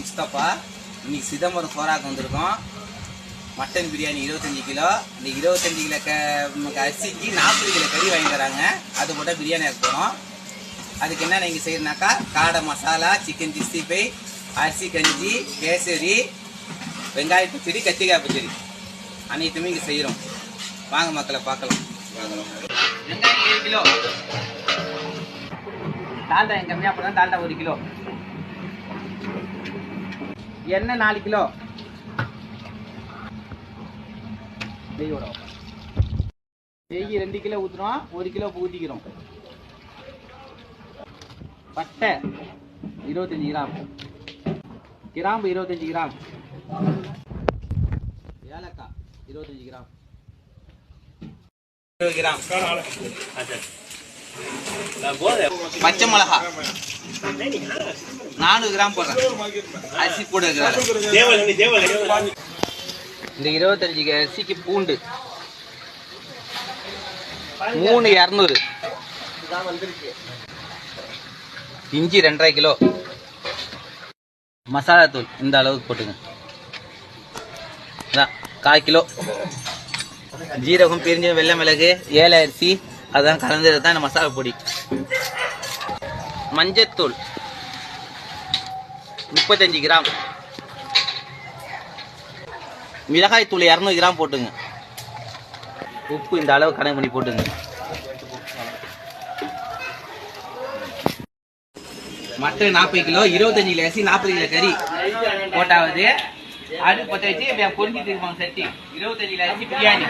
முஸ்தபா இன்னைக்கு சிதம்பரம் சோறாக்கு வந்திருக்கோம். மட்டன் பிரியாணி இருபத்தஞ்சி கிலோ. இந்த இருபத்தஞ்சி கிலோ க நமக்கு அரிசிக்கு நாற்பது கிலோ கறி வாங்கி தராங்க அது போட்டால் பிரியாணி ஆக்க போகிறோம் அதுக்கு என்ன நீங்கள் செய்யணுனாக்கா காடை மசாலா சிக்கன் சிக்ஸ்டி ஃபைவ் அரிசி கஞ்சி கேசரி வெங்காய பச்சடி கத்திரிக்காய் பச்சடி. அனைத்துமே இங்கே செய்கிறோம் வாங்க மக்களை பார்க்கலாம். வெங்காயம் ஏழு கிலோ. டால்டா எங்க கம்மியாக போனால் டால்டா ஒரு கிலோ. எண்ணெய் நாலு கிலோ. நெய்யோட நெய் ரெண்டு கிலோ ஊற்றுறோம் ஒரு கிலோ ஊற்றிக்கிறோம் பட்டை இருபத்தஞ்சி கிராம். கிராம்பு இருபத்தஞ்சி கிராம். ஏலக்காய் இருபத்தஞ்சி கிராம். இருபது கிராம். பச்சை மிளகா. நானூறு கிராம் போடுறேன். அரிசி போடு இந்த இருபத்தஞ்சி அரிசிக்கு பூண்டு. மூணு இரநூறு. இஞ்சி ரெண்டரை கிலோ. மசாலா தூள் இந்த அளவுக்கு போட்டுங்க கால் கிலோ. ஜீரகம் பிரிஞ்ச வெள்ளை மிளகு ஏல அரிசி அதான் கலந்தது தான் இந்த மசாலா பொடி. மஞ்சத்தூள். முப்பத்தஞ்சு கிராம். மிளகாய் தூள் இரநூறு கிராம் போட்டுங்க. உப்பு இந்த அளவு கணக்கு பண்ணி போட்டுங்க. மட்டன் நாற்பது கிலோ இருபத்தஞ்சு கிலோ அரிசி நாற்பது கிலோ கறி. போட்டாவது அது பற்ற வச்சு இப்படி பொறிஞ்சிட்டு இருப்பாங்க சட்டி இருபத்தஞ்சு கிலோ அரிசி பிரியாணி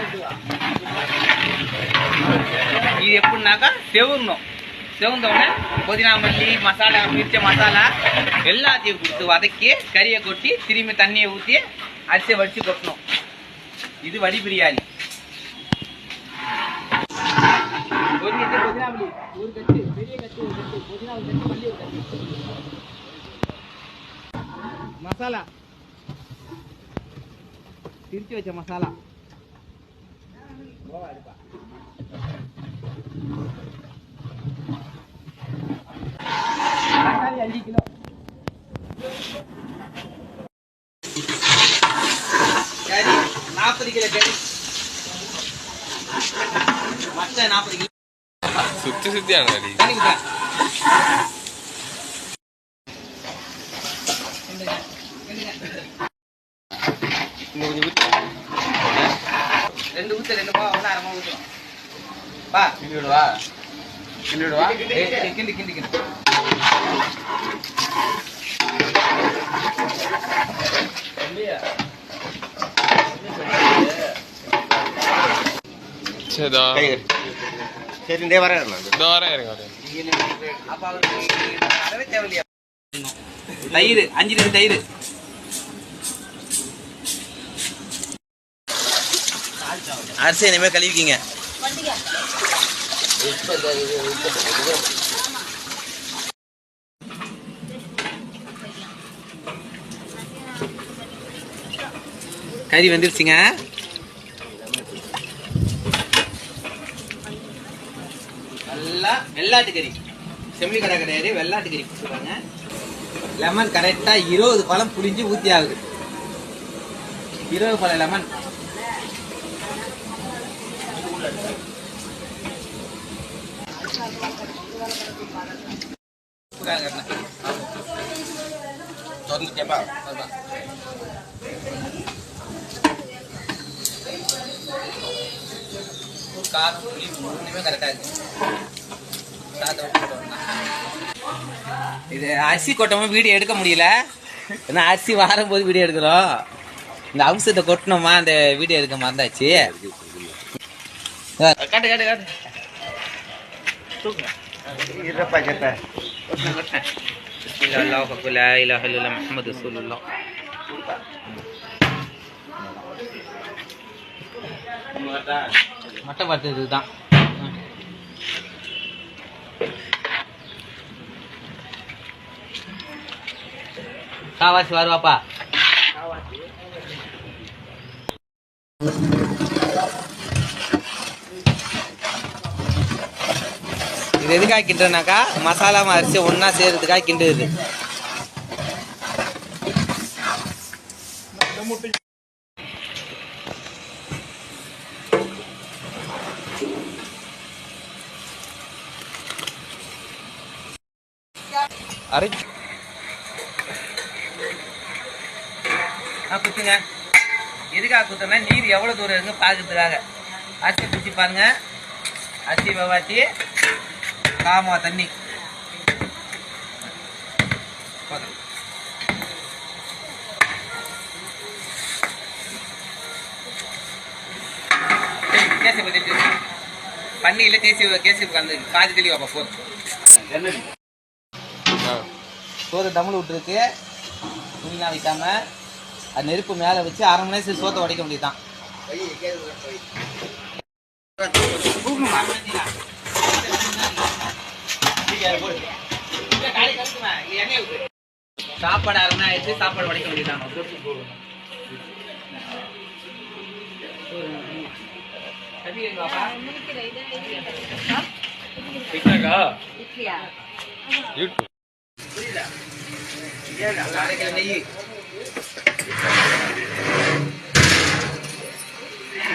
இது எப்படின்னாக்கா செவுறணும் செவந்த உடனே புதினா மல்லி மசாலா மிர்ச்ச மசாலா எல்லாத்தையும் கொடுத்து வதக்கி கறியை கொட்டி திரும்பி தண்ணியை ஊற்றி அரிசியை வடித்து கொட்டணும் இது வடி பிரியாணி ஒரு கட்டு புதினா மல்லி ஒரு கட்டு பெரிய கட்டு ஒரு கட்டு புதினா ஒரு கட்டு மல்லி ஒரு கட்டு மசாலா திரிச்சு வச்ச மசாலா தக்காளி அஞ்சு கிலோ கறி நாற்பது கிலோ கறி மட்டை நாற்பது கிலோ சுத்தி சுத்தியான அடி தண்ணி குத்தா. ரெண்டு ஊத்து ரெண்டு பா ஒன்று அரை ஊற்றுறோம் பா கிண்டி விடுவா கிண்டி விடுவா கிண்டி கிண்டி கிண்டி. சரிதா சரி இந்த இருங்க தயிர் அஞ்சு லிட்டர் தயிர். அரிசி இனிமேல் கழுவிக்கிங்க. கறி வந்துருச்சுங்க. நல்லா வெள்ளாட்டு கறி. செம்மி கடை கிடையாது வெள்ளாட்டு கறி கொடுத்துருவாங்க லெமன் கரெக்டாக இருபது பழம் புளிஞ்சு ஊற்றி ஆகுது. இருபது பழம் லெமன் கேப்பா காரம் புளி மூணுமே கரெக்டாக இருக்கு இது அரிசி கொட்டமும் வீடியோ எடுக்க முடியல. ஏன்னா அரிசி வாரும்போது வீடியோ எடுக்கிறோம். இந்த அம்சத்தை கொட்டணுமா? அந்த வீடியோ எடுக்க மறந்தாச்சு. காட்டு காட்டு காட்டு. இருப்பா கேப்பா கொட்டினேன் கொட்டினேன் மட்டை பார்த்து இதுதான் காவாசி வருவாப்பா. இது எதுக்காக கிண்டுறனாக்கா? மசாலா அரிசி ஒன்றா சேர்றதுக்காக கிண்டுது அரை ஆ குத்துங்க. எதுக்காக குத்துனா நீர் எவ்வளோ தூரம் இருக்கு பார்க்கறதுக்காக அரிசி பிடிச்சி பாருங்க. அரிசி வவாச்சி காமா தண்ணி. பேசு. பண்ணியில் கேசி கேசி கலந்து பாதி தெளிவா போதும் சோறு டம்ளு விட்டுருக்கு. துணிலாம் வைக்காம அது நெருப்பு மேலே வச்சு அரை மணி நேரத்துக்கு சோத்தை உடைக்க வேண்டியதுதான். சாப்பாடு அரை மணி ஆயிடுச்சு சாப்பாடு உடைக்க வேண்டியதுதான் கறி வேணுமாப்பா? யூடியூப் புரியுதா? ஏங்க, அரை கிலோ நெய்.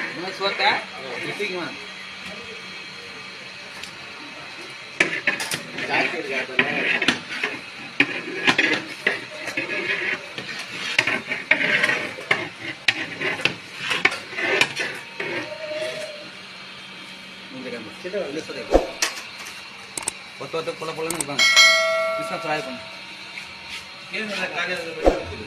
இன்னும் சோத்தை தூக்கிமா చేస్తుంది కొత్త కొత్త పొల పొలం ఇవ్వండి తీసుకొని రాయకుండా ఏం కాలేదు